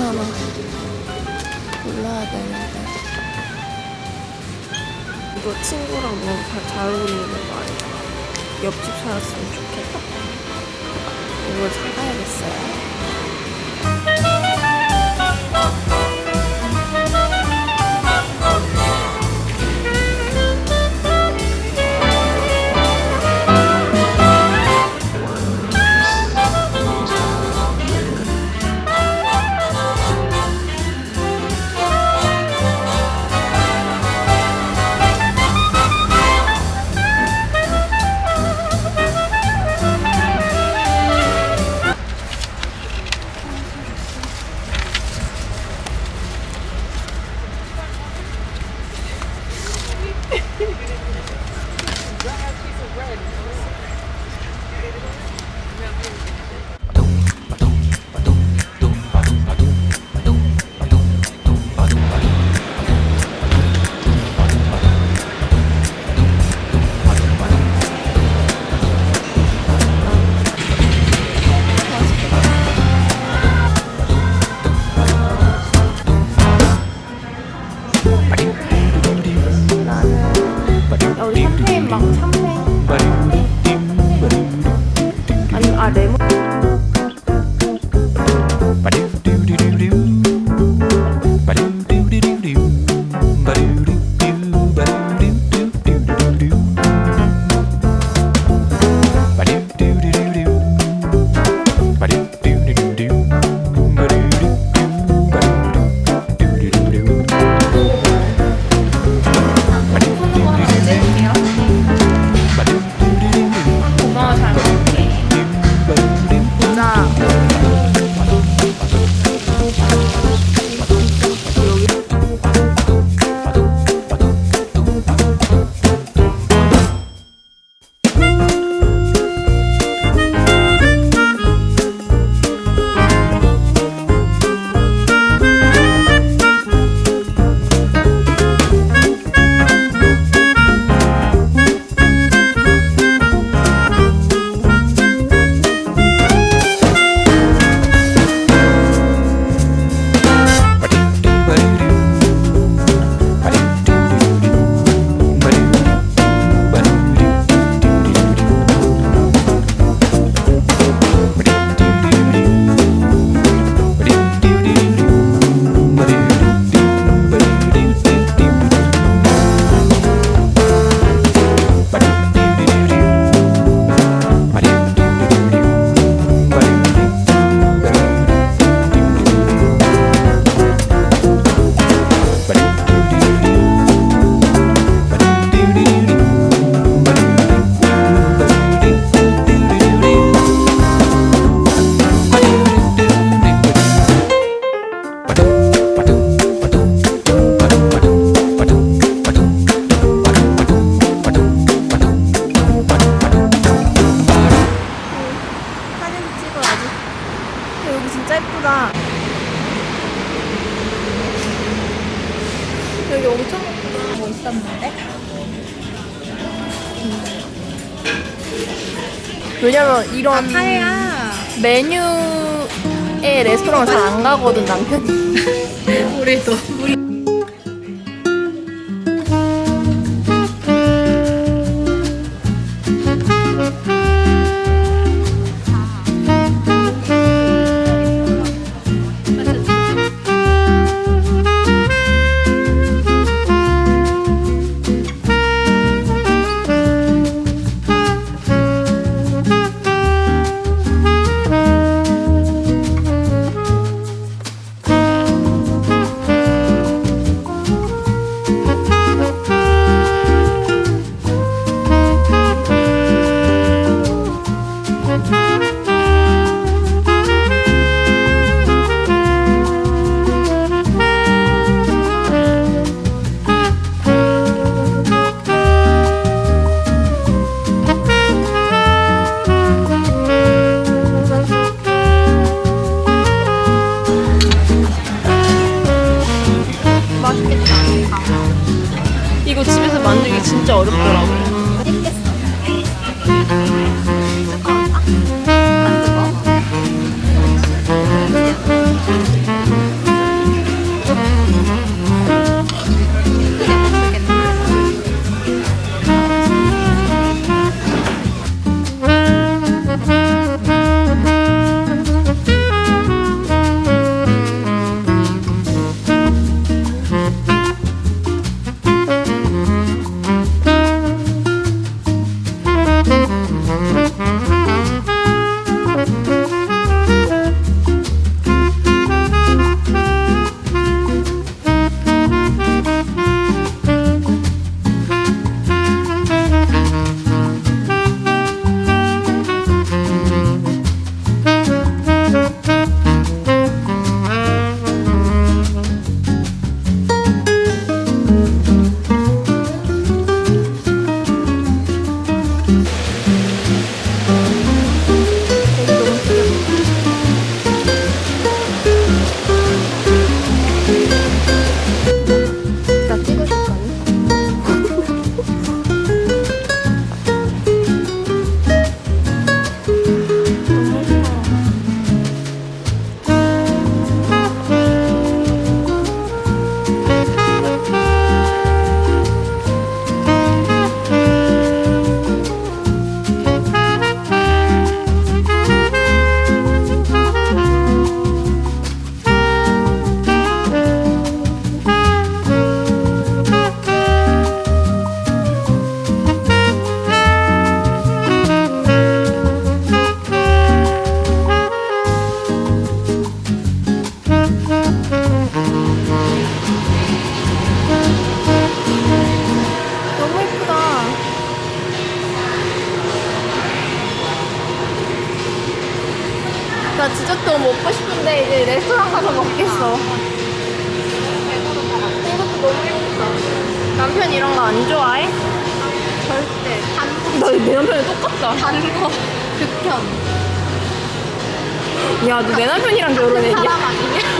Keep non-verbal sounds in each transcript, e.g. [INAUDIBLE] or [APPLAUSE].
하나. 골라야 되는데. 이거 친구랑 너무 잘, 잘 어울리는 거 아니야? 옆집 살았으면 좋겠다. 이걸 사가야겠어요. 이런 파야. 메뉴의 레스토랑을 잘 안 가거든 남편이 [LAUGHS] 우리도. 맛있 너무 먹고 싶은데 이제 레스토랑 가서 먹겠어. 이것도 너무 예쁘다. 남편 이런 거 안 좋아해? 절대. 단, 나내 남편이 똑같다. 단 거. 극혐. 야, 너 내 남편이랑 결혼했냐? 사람 아니냐? [LAUGHS]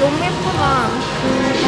너무 예쁘다. 여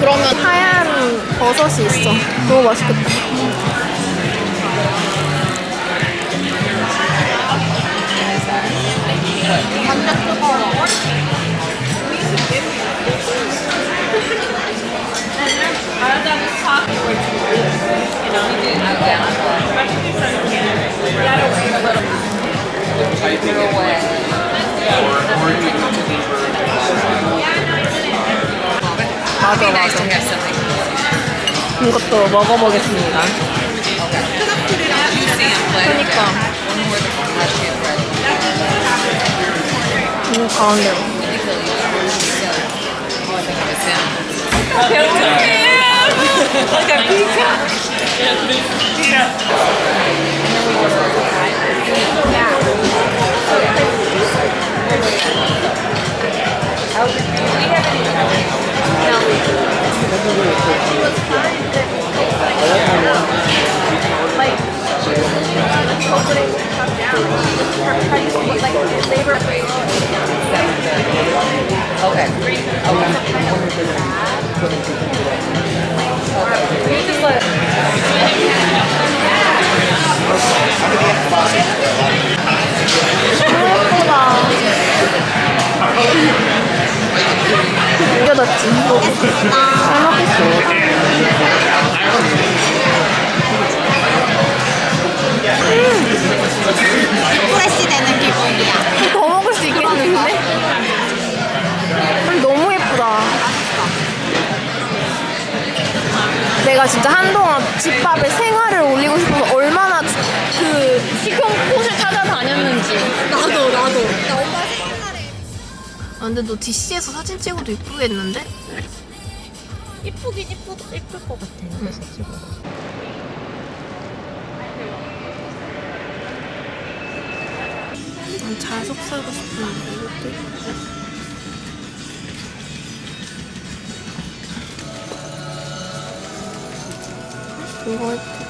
그러면 하얀 버섯이 있어. 너무 맛있겠다. 완전 뜨거워. 맞아. 이것도 먹어보겠습니다. 그러니까. 이 가운데로. 예쁘다. [LAUGHS] 잘 먹겠습니다. 프레시 되는 기분이야. 더 먹을 수 있겠는데? 너무 예쁘다. 내가 진짜 한동안 집밥에 생활을 올리고 싶어서 얼마나 그 식용 꽃을 찾아다녔는지. 나도, 나도. 나 엄마. 아, 근데 너 DC에서 사진 찍어도 이쁘겠는데? 이쁘긴 이쁘, 이쁠 것 같아. 그래서 찍어. 난 자석 사고 싶은데 이것도 예쁘다. 이거 예쁘